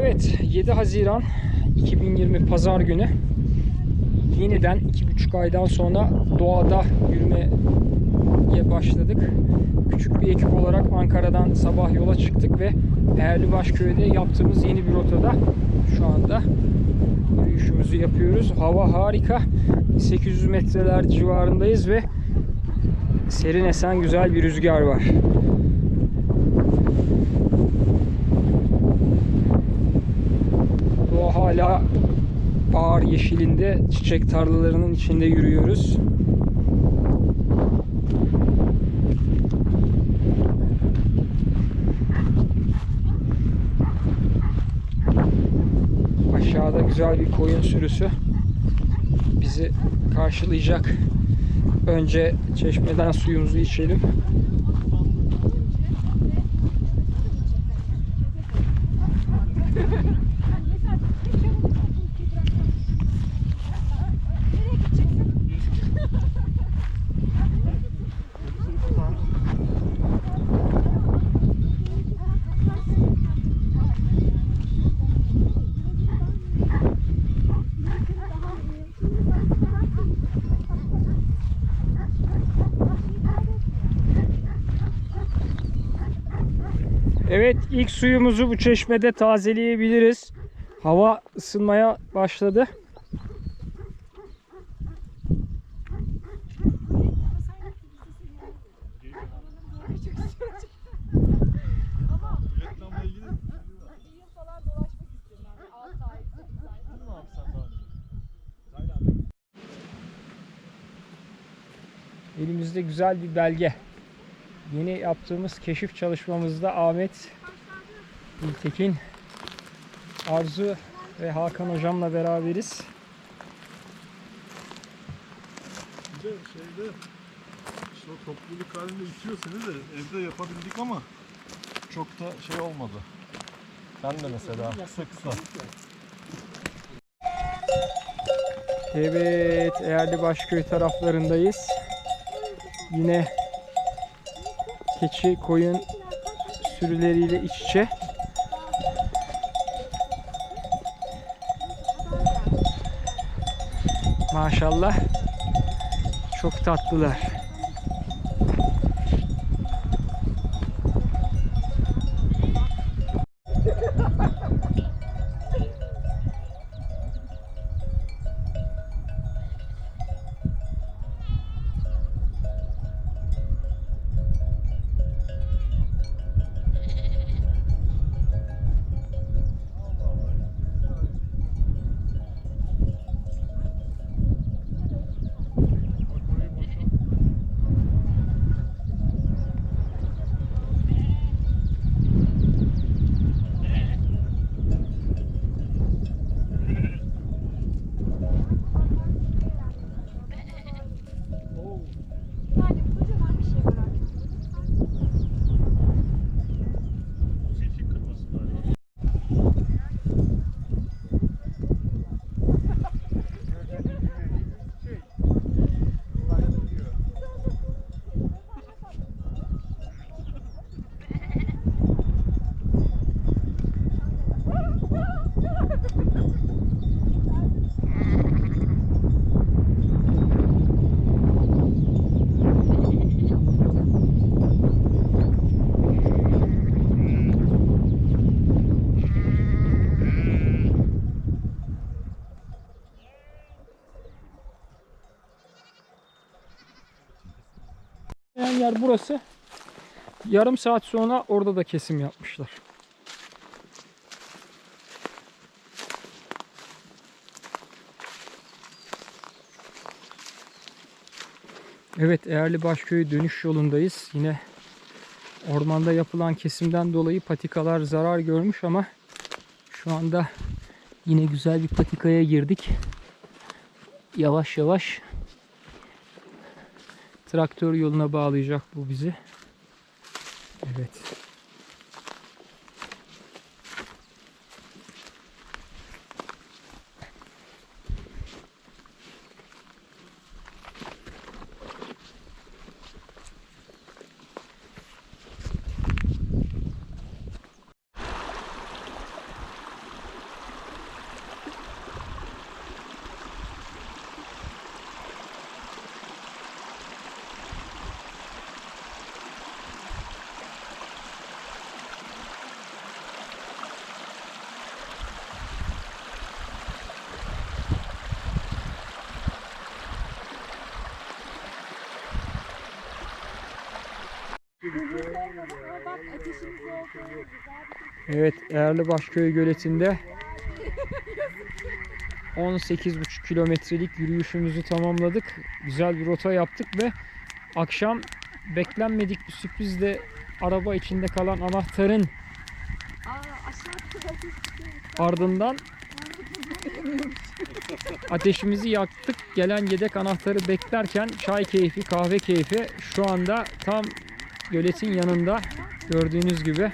Evet 7 Haziran 2020 Pazar günü yeniden 2,5 aydan sonra doğada yürümeye başladık. Küçük bir ekip olarak Ankara'dan sabah yola çıktık ve Eğerlibaşköy'de yaptığımız yeni bir rotada şu anda yürüyüşümüzü yapıyoruz. Hava harika. 800 metreler civarındayız ve serin esen güzel bir rüzgar var. Hala ağır yeşilinde çiçek tarlalarının içinde yürüyoruz. Aşağıda güzel bir koyun sürüsü bizi karşılayacak. Önce çeşmeden suyumuzu içelim. Evet ilk suyumuzu bu çeşmede tazeleyebiliriz. Hava ısınmaya başladı. Reklamla ilgili Bir yıl falan dolaşmak istiyorum ben. 6 ay, 8 ay. bunu mu yapsan daha önce? Elimizde güzel bir belge. Yeni yaptığımız keşif çalışmamızda Ahmet, İltekin, Arzu ve Hakan hocamla beraberiz. Bir de şeyde işte o topluluk halinde itiyor seni de evde yapabildik ama çok da şey olmadı. Sen de mesela kısa kısa. Evet, Eğerli Başköy taraflarındayız. Yine keçi, koyun sürüleriyle iç içe. Maşallah çok tatlılar. Yer burası. Yarım saat sonra orada da kesim yapmışlar. Evet Eğerli Başköy dönüş yolundayız. Yine ormanda yapılan kesimden dolayı patikalar zarar görmüş ama şu anda yine güzel bir patikaya girdik. Yavaş yavaş traktör yoluna bağlayacak bu bizi. Evet. Evet, Erlibaşköy Göleti'nde 18,5 kilometrelik yürüyüşümüzü tamamladık. Güzel bir rota yaptık ve akşam beklenmedik bir sürprizle araba içinde kalan anahtarın ardından ateşimizi yaktık. Gelen yedek anahtarı beklerken çay keyfi, kahve keyfi şu anda tam göletin yanında gördüğünüz gibi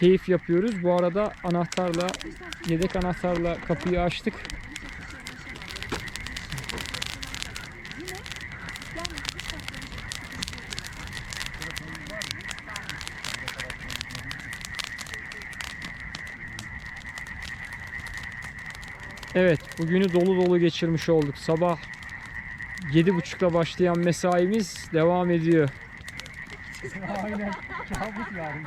keyif yapıyoruz. Bu arada anahtarla yedek anahtarla kapıyı açtık. Evet, bugünü dolu dolu geçirmiş olduk. Sabah 7.30'da başlayan mesaimiz devam ediyor. Aynen. Kabus yani.